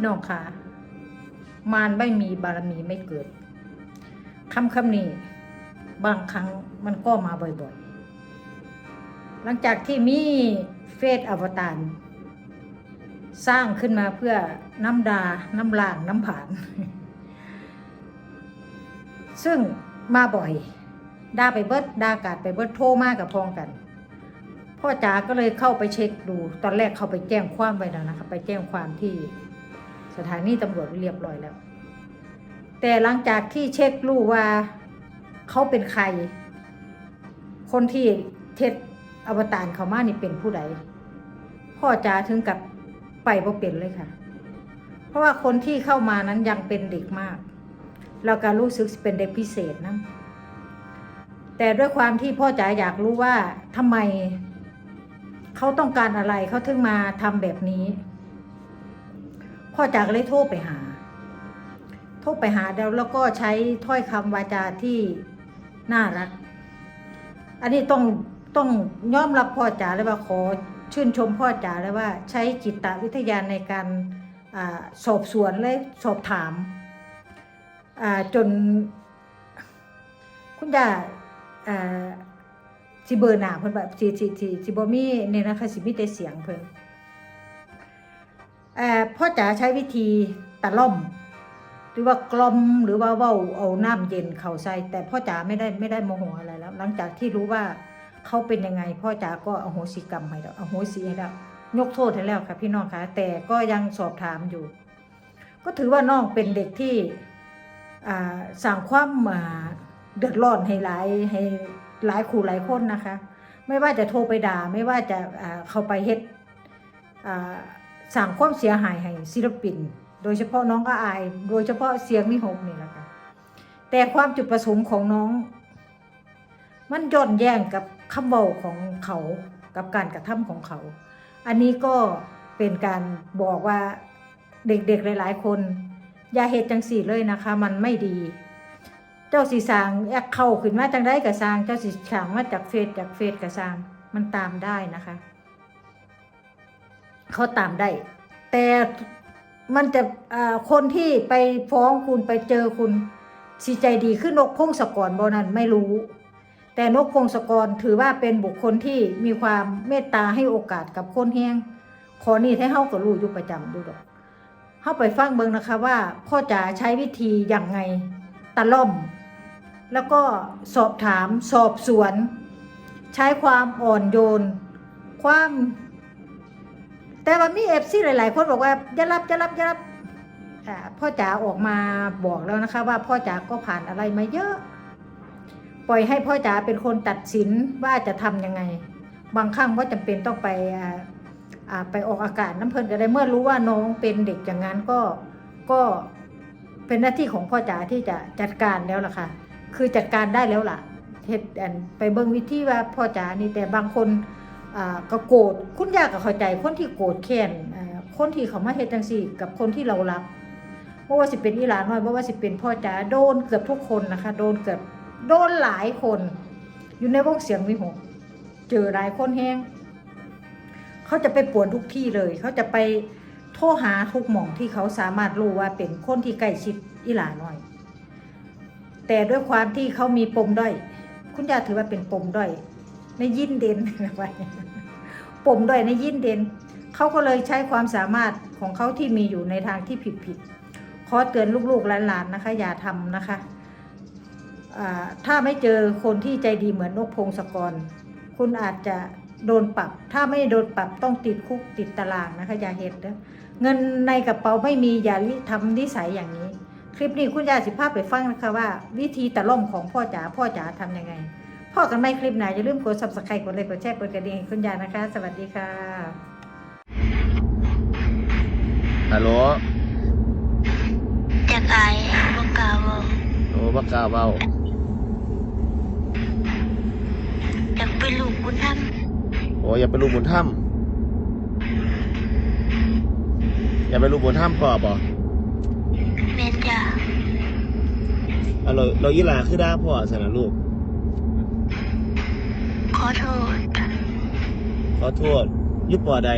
พี่น้องค่ะ มารไม่มีบารมีไม่เกิดคำคำนี้บางครั้งมันก็มาบ่อยๆ หลังจากที่มีเฟซอวตารสร้างขึ้นมาเพื่อน้ำดา น้ำล่าง น้ำผ่าน ซึ่งมาบ่อยด่าไปเบิดด่ากาดไปเบิดโทรมากกับพองกัน พ่อจ๋าก็เลยเข้าไปเช็คดู ตอนแรกเขาไปแจ้งความไว้แล้วนะคะ ไปแจ้งความที่ สถานีตำรวจเรียบร้อยแล้ว แต่หลังจากที่เช็ครู้ว่าเขาเป็นใคร คนที่เท็จอวตารเขามานี่เป็นผู้ใด พ่อจ๋าถึงกับไปบ่เป็นเลยค่ะ เพราะว่าคนที่เข้ามานั้นยังเป็นเด็กมากเราก็รู้สึกเป็นเด็กพิเศษนะแต่ด้วยความที่พ่อจ๋าอยากรู้ว่าทำไมเขาต้องการอะไรเขาถึงมาทำแบบนี้ พ่อจ๋าก็เลยโทรไปหา โทรไปหาแล้วแล้วก็ใช้ถ้อยคำวาจาที่น่ารัก อันนี้ต้องต้องยอมรับพ่อจ๋าเลยว่าขอชื่นชมพ่อจ๋าเลยว่า ใช้จิตวิทยาในการอสอบสวนและสอบถามาจนคุณย่าอ่าสิเบอร์หนาเพิ่นแบบสิสิสิสิบ่มีเนี่ยนะคะสิมีแต่เสียงเพิ่น พ่อจ๋าใช้วิธีตะล่อม หรือว่ากลมหรือว่าเว้าเอาน้ำเย็นเข้าใส่แต่พ่อจ๋าไม่ได้ไม่ได้โมโหอะไรแล้ว หลังจากที่รู้ว่าเขาเป็นยังไง พ่อจ๋าก็อโหสิกรรมให้แล้วอโหสิให้แล้วยกโทษให้แล้วค่ะพี่น้องคะแต่ก็ยังสอบถามอยู่ ก็ถือว่าน้องเป็นเด็กที่อ่าสั่งความาเดือดร้อนให้หลายให้หลายคู่หลายคนนะคะ ไม่ว่าจะโทรไปด่า ไม่ว่าจะเข้าไปเฮ็ด อ่าสั่งความเสียหายให้ศิลปิน โดยเฉพาะน้องก็อาย โดยเฉพาะเสียงนิหกนี่แหละค่ะแต่ความจุดประสงค์ของน้อง มันย้อนแย้งกับคำเบาของเขากับการกระทำของเขา อันนี้ก็เป็นการบอกว่าเด็กๆหลาย ๆ คน อย่าเหตุจังสี่เลยนะคะ มันไม่ดี เจ้าสีสางแอคเข้าขึ้นมาจังได้กับสางเจ้าสีสางมาจากเฟซจากเฟซกับสางมันตามได้นะคะ เขาตามได้ แต่มันจะอ่าคนที่ไปฟ้องคุณไปเจอคุณสีใจดีขึ้นนกพงศกรบนั้นไม่รู้ แต่นกพงศกรถือว่าเป็นบุคคลที่มีความเมตตาให้โอกาสกับคนแห้งขอนี่ให้เฮาก็รู้อยู่ประจำดูดอกเฮาไปฟังเบิ่งนะคะว่าพ่อจ๋าใช้วิธีอย่างไงตะล่อม แล้วก็สอบถามสอบสวน ใช้ความอ่อนโยน ความ แต่ว่ามีเอฟซีหลาย ๆ คนบอกว่าอย่ารับอย่ารับอย่ารับพ่อจ๋าออกมาบอกแล้วนะคะ ว่าพ่อจ๋าก็ผ่านอะไรมาเยอะ ปล่อยให้พ่อจ๋าเป็นคนตัดสินว่าจะทำยังไง บางครั้งว่าจำเป็นต้องไปไปออกอากาศน้ำเพลินก็ได้เมื่อรู้ว่าน้องเป็นเด็กอย่างนั้นก็ก็เป็นหน้าที่ของพ่อจ๋าที่จะจัดการแล้วล่ะค่ะ คือจัดการได้แล้วล่ะเฮ็ดอันไปเบิ่งวิธีว่าพ่อจ๋านี่แต่บางคน ก็โกรธคุณยากก็เข้าใจคนที่โกรธแค้นคนที่เขามาเฮ็ดจังซี่ กับคนที่เรารับบ่ว่าสิเป็นอีหลานน้อยบ่ว่าสิเป็นพ่อจ๋าโดนเกือบทุกคนนะคะ โดนเกือบโดนหลายคน อยู่ในวงเสียงวิหกเจอหลายคนแฮงเขาจะไปป่วนทุกที่เลย เขาจะไปโทรหาทุกหม่องที่เขาสามารถรู้ว่าเป็นคนที่ใกล้ชิดอีหลาน้อย แต่ด้วยความที่เขามีปมด้อย คุณยาถือว่าเป็นปมด้อย ในยินเด่นไว้ปมด้อยในยินเด่นเขาก็เลยใช้ความสามารถของเขาที่มีอยู่ในทางที่ผิดๆขอเตือนลูกๆหลานๆนะคะ อย่าทำนะคะถ้าไม่เจอคนที่ใจดีเหมือนนกพงศกร คุณอาจจะโดนปรับ ถ้าไม่โดนปรับต้องติดคุกติดตารางนะคะ อย่าเห็ดนะเงินในกระเป๋าไม่มีอย่าทำนิสัยอย่างนี้ คลิปนี้คุณยายสิภาพไปฟังนะคะว่า วิธีตะล่อมของพ่อจ๋าพ่อจ๋าทำยังไง พ่อกันไม่คลิปไหนอย่าลืมกด subscribe กดไลค์กดแชร์กดกระดิ่งให้คุณยายนะคะ สวัสดีค่ะฮัลโหลจากอายบอกกล่าวว่าโอ้บักกล้าเบาอยากเป็นลูกคุณทโอ้อย่าไปรูปบุญถ้ำอย่าไปรูปบุญถ้ำพ่อบ่ำเมนจ้าอะเราเรายี่หลาคือด้าพ่อสนะลูก ขอโทษ ขอโทษอยุบปอใด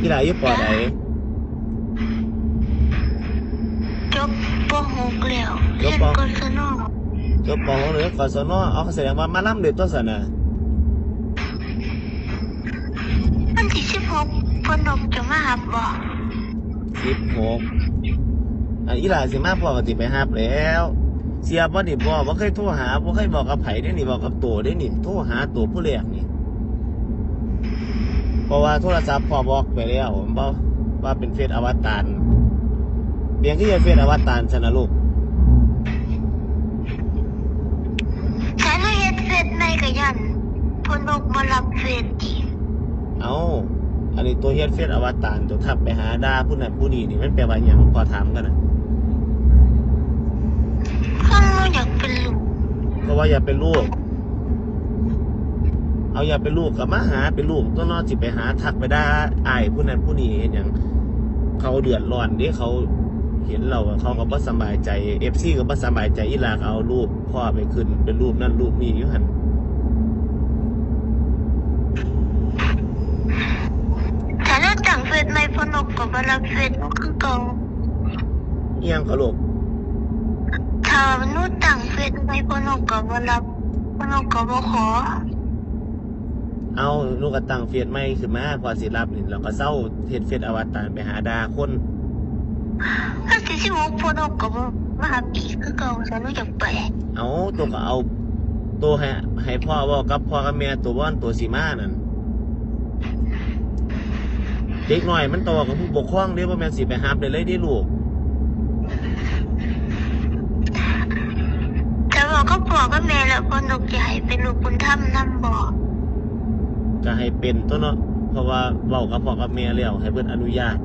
อีหลาอยู่ปอใดจบปหกแล้วจบเรียนปกศนจบปหกหรือกศนเอาแสดงว่ามาล่ำเด็ดตัวสนะวันที่สิบหกพนกจะมาหับบ่สิบหกอันอีหลาสิมาพ่อก็สิไปหับแล้ว เสียบ่นี่พ่อบ่เคยโทรหาบ่เคยบอกกับไผได้นี่บอกกับตัวได้นี่โทรหาตัวผู้แรกนี่เพราะว่าโทรศัพท์พ่อบอกไปแล้วบ่ว่าเป็นเฟซอวตารเบียงที่จะเฟซอวตารชนะลูกฉันเฮ็ดเฟซในกะยันพนกมารับเฟซอีกเอาอันนี้ตัวเฮ็ดเฟซอวตารตัวทับไปหาด่าผู้นั้นผู้นี้นี่มันแปลว่าหยังพอถามกันนะ ข้างเราอยากเป็นลูก เพ ราะว่าอย่าเป็นลูก เอาอย่าเป็นลูกกับมาหาเป็นลูกตัวนอนสิไปหาทักไปด่าอายผู้นั้นผู้นี้เห็นหยังเขาเดือดร้อนเด้เขาเห็นเราเขาก็บ่สำบายใจเอฟซีก็บ่สำบายใจอีหลาก็เอารูปพ่อไปขึ้นเป็นรูปนั่นรูปนี้อยู่หั่นฉันเอาตั้งเฟซไม่พนกก็มารับเฟซนกคือเก่าเอียงก็ลูก ถ้าหนูตั้งเฟซไม่พนกก็มารับพนกก็บ่ขอ เอาลูกก็ตั้งเฟซใหม่ขึ้นมาพอสิรับนี่เราก็เศร้าเฮ็ดเฟซอวตารไปหาด่าคนวันที่สิบหกพนกก็บ่มาหับอีกคือเก่าฉันรู้จักไปเอาตัวก็เอาตัวให้ให้พ่อเว่ากับพ่อกับแม่ตัวว่านตัวสีมานั่นเด็กหน่อยมันโตกับผู้ปกครองเด้บ่แม่นสิไปหาได้เลยเดิลูก แต่ บอกก็พ่อก็แม่แล้วพนกจะให้เป็นลูกบุญธรรมนำบ่ก็ให้เป็นตัวเนาะเพราะว่าเว้ากับพ่อกับแม่แล้วให้เพิ่นอนุญาต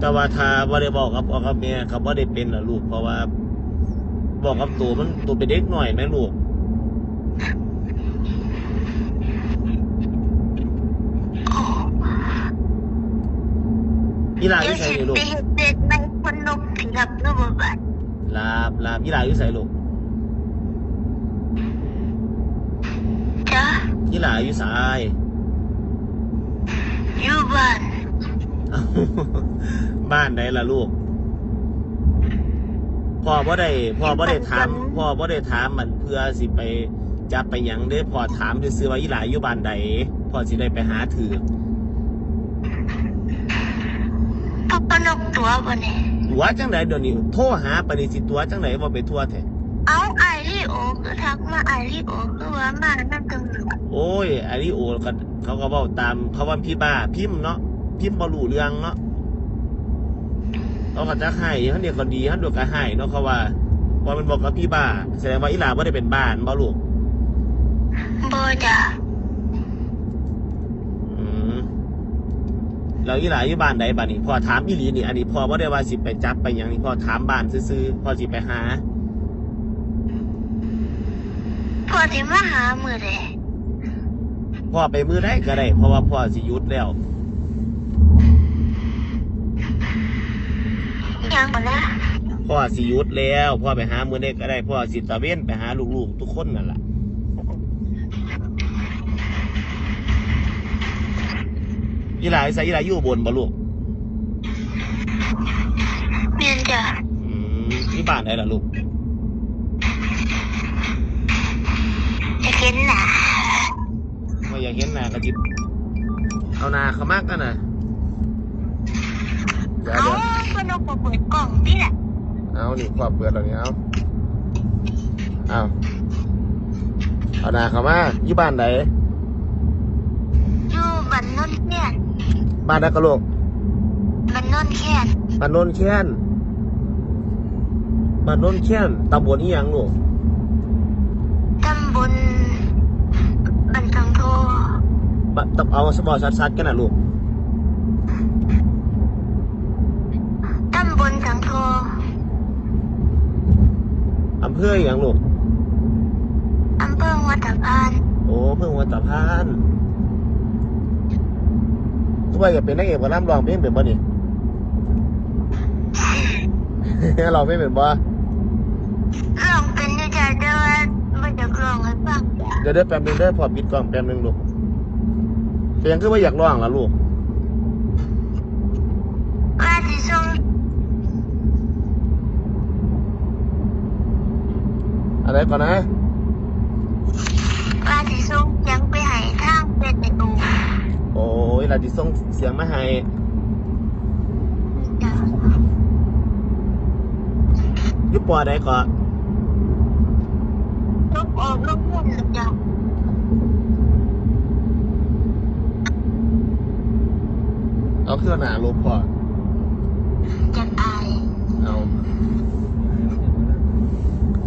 แต่ว่าถ้าบ่ได้บอกกับพ่อกับแม่เขาบ่ได้เป็นล่ะลูกเพราะว่า บอกกับตัวมันตัวเป็นเด็กหน่อยแม่ลูก โอ้ อีหลาอเดี๋ยวยู่ไสสินี่ลูไปกเฮ็ดเด็ดในพนกสิรับหนูบ่บัดลาบลาบอีหลาอยู่ไสลูกจ้ะอีหลาอยู่ไสอยู่บ้านเอ้าบ้านไหนล่ะลูกพ่อบ่ได้พ่อบ่ได้ถามพ่อบ่ได้ถามมันเพื่อสิไปจับไปหยังเด้อพ่อถามซื่อๆว่าอีหลาอยู่บ้านใดพ่อสิได้ไปหาถือ พ่อพนกตัวบ่เนี่ย ตัวจังไดเดี๋ยวนี้โทรหาปานนี้สิตัวจังไดบ่ไปทั่วแท้เอาไอริโอคือทักมาไอริโอคือว่ามานั่นจังหนูโอ้ยอันนี้โอก็เขาก็เว้าตามเขาว่าพี่บ้าพิมพ์เนาะพิมพ์บ่รู้เรื่องเนาะเขาก็จะให้ฮันเดียวก็ดีฮันเดียวก็ให้เนาะเขาว่าว่ามันบอกกับพี่บ้า แสดงว่าอีหลาบ่ได้เป็นบ้านบ่ลูกบ่จ้ะ อืม แล้วอีหลาอยู่บ้านใดบ้านนี้พ่อถามอีหลีนี่ อันนี้พ่อบ่ได้ว่าสิไปจับไปหยังนี่พ่อถามบ้านซื่อๆพ่อสิไปหาพ่อสิมาหามื้อใดพ่อไปมือได้ก็ได้ เพราะว่าพ่อสิหยุดแล้วยังบ่นะพ่อสิหยุดแล้ว พ่อไปหามือได้ก็ได้ พ่อสิตะเวนไปหาลูกๆทุกคนนั่นล่ะ อีหลาใส่อีหลาอยู่อุบนบ่ลูกแม่นจ้ะอืมที่บ้านไหนล่ะลูกจะเห็นหน้าว่าอยากเห็นหน้ากระจิบเอาหน้าเขามากกันนะเดี๋ยวเอาเดี๋ยวพนกบ่เปิดกล่องนี่แหละเอานี่ครอบเปิดแล้วนี่เอาเอาเอาหน้าเขามาอยู่บ้านไหนอยู่บ้านนนแค่น บ้านนักกะโลกบ้านนนแค่นบ้านโนนแค้นบ้านโนนแค้นตำบลอีหยังลูกตำบลบ้านสังโทบ้านตำเอาสบอชัดๆกันนะลูกตำบลสังโทอำเภออีหยังลูกอำเภอวัดตะพานโอ้เพิ่งวัดตะพาน ทุกวันจะเป็นนักเอกหมาล่ำร้องเพลงเป็นบ่นี่ร้องเพลงเป็นบ่ร้องเป็นอยู่จ้ะแต่ว่าบ่อยากร้องให้ฟังจ้ะเดี๋ยวเด้อแป๊บนึงเด้อพอปิดกล้องแป๊บนึงลูกเสียงคือว่าอยากร้องล่ะลูกว่าสิส่งอะไรก่อนนะ อ้ยลาดิส่งเสียงมาให้จ้ะอยุปอใดก่อนลูกออกลูกมุ่นหรือจ้ะเอาเครื่องหนาลบพอจังอายเอา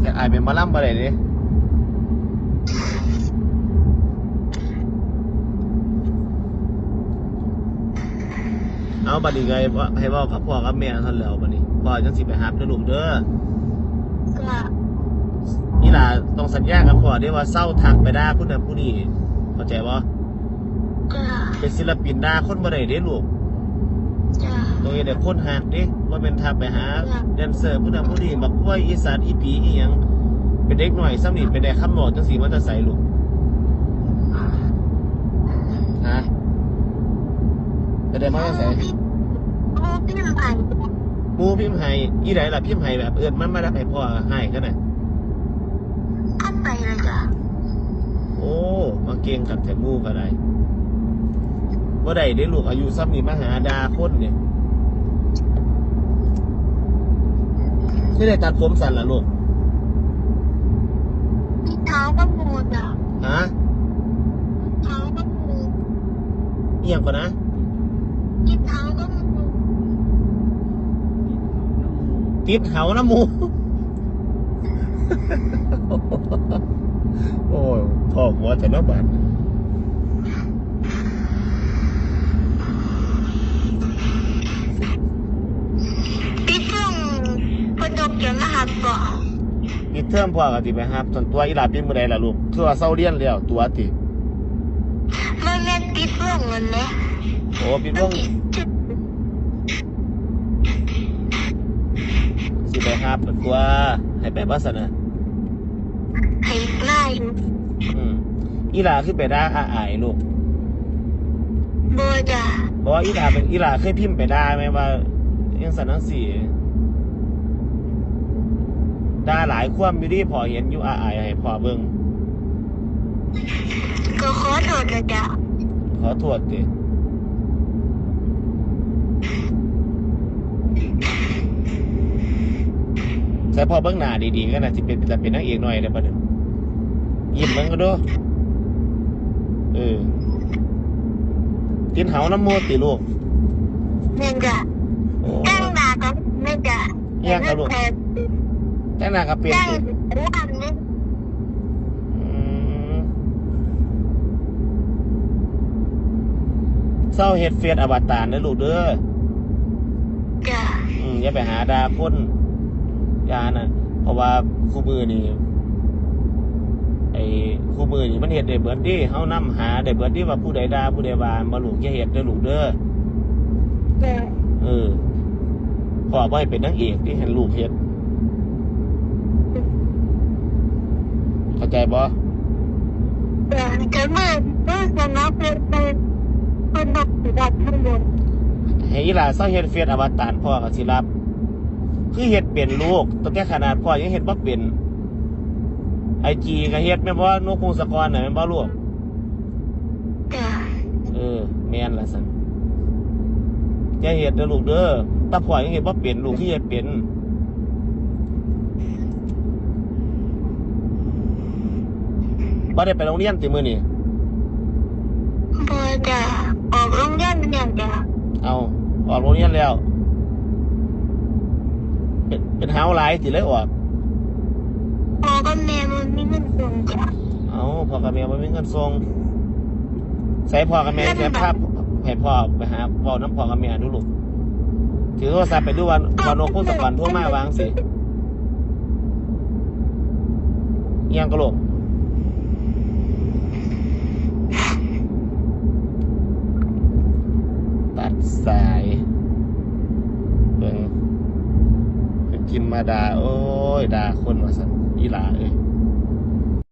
อยากอายเป็นหมาล่ำบ่ได้เดิ เอาบัดนี้ไงว่าให้เว่ากับพ่อกับแม่ท่านแล้วบัดนี้พ่อจังสิไปหาเด้อลูกเด้อก็อีหล่าต้องสัญญากับพ่อเด้ว่าเศร้าทักไปด่าผู้นั้นผู้นี้เข้าใจบ่ก็เป็นศิลปินด่าคนบ่ได้เด้ลูกจะตรงนี้เด็กคนหักดิว่าเป็นทักไปหาแดนเซอร์ผู้นั้นผู้นี้มาคุยอีสานอีปีอีหยังเป็นเด็กหน่อยซ้ำนี่เป็นได้คำบอกจังสีมันจะใส่ลูกฮะเป็นได้มาจะใส่พี่มู พี่มันผ่านหมูพิมพ์ไห้อีไหนล่ะพิมพ์ไห้แบบเอินมันมาได้ให้พ่อให้กันน่ะเข้าไปเลยจ้ะโอ้มาเก่งกับแต่หมูก็ได้ว่าได้ได้ลูกอายุซ้ำนี่มาหาดาคนเนี่ยที่ได้ตัดผมสั้นละลูกพี่เท้าก็มูจ้ะฮะเท้าก็มูเอียงก่อนนะพี่เท้าก็มู ติดเหาน้ำมู โอ้ยพ่อหัวแต่ละบาทพี่ช่งคนดกเกี่ยวมาหับก่อนนี่เทิมพ่อก็ติไปครับส่วนตัวอีหลาเป็นมือใดล่ะลูกคือว่าเศร้าเรียนแล้วตัวติมันแม่นติดร่วงเงินไหมโอ้เป็นว่องจุด สิไปครับตัวให้ไปบ้าสนะให้หน้าอยู่อืมอีหลาคือไปด่าอาอายลูกโบจ้ะบอกว่าอีหลาเป็นอีหลาเคยพิมพ์ไปด่าไหมว่ายังสันนังสีด่าหลายความอยู่ดีพอเห็นอยู่อาอายให้พอเบิ่งก็ขอโทษนะจ้ะขอโทษดิ ใส่พอเบื้องหน้าดีๆก็น่าจะเป็นจะเป็นนางเอกหน่อยเลยบัดนี้ยิ้มมันก็ดูเออกินเหาน้ำมูดติลูกแม่นจ้ะโอ้ตั้งด่ากันแม่จ้ะแย่งกันลูกแต่แต่งหน้ากับเป็นตั้งติวันนี้อืมเศร้าเฮ็ดเฟียดอวตารเด้อลูกเด้อจ้ะอืมอย่าไปหาดาคนอ ยาน่ะเพราะว่าคู่มือนี่ไอ้คู่มือนี่มันเฮ็ดได้เบิดดิเฮานํหาได้เบิดดิว่าผู้ใดด่าผู้ใดว่าบ่ลูกอย่าเฮ็ดเด้อลูกเด้อจ้ะเออพ่อบ่ให้เป็นนางเอกที่เห็นลูกเฮ็ดเข้าใจบ่จ้ะจะเมื่อเมื่อจะนับเป็นเป็นคนดกสิดับข้างบนให้อีหลาเศร้าเฮ็ดเฟียดอวตารพ่อก็สิรับ คือเฮ็ดเป็นลูกตั้งแต่ขนาดพ่อยังเฮ็ดบ่เป็นไอจีก็เฮ็ดแม่นบ่นกพงศกรน่ะแม่นบ่ลูกจ้ะเออแม่นละสันอย่าเห็ดเด้อลูกเด้อตาพ่อยังเห็ดว่าเป็นลูกที่เห็ดเป็นบ่ได้ไปโรงเรียนติมื้อนี่โบจ้ะออกโรงเรียนเนี่ยจ้ะเอาออกโรงเรียนแล้ว เป็นเป็นหาวหลายสิเลยออกพ่อกับแม่มันมีเงินส่งจ้ะเอาพ่อกับแม่บ่มีเงินส่งใส่พ่อกับแม่แค่ภาพให้พ่อไปหาเว้าน้ำพ่อกับแม่ดูลูกถือโทรศัพท์ไปดูวันวันโนคุณสกรโทรมาวางสิเอียงกะโหลกตัดสาย กินมาดาโอ้ยดาคนว่าสันอีหลาเอ้ย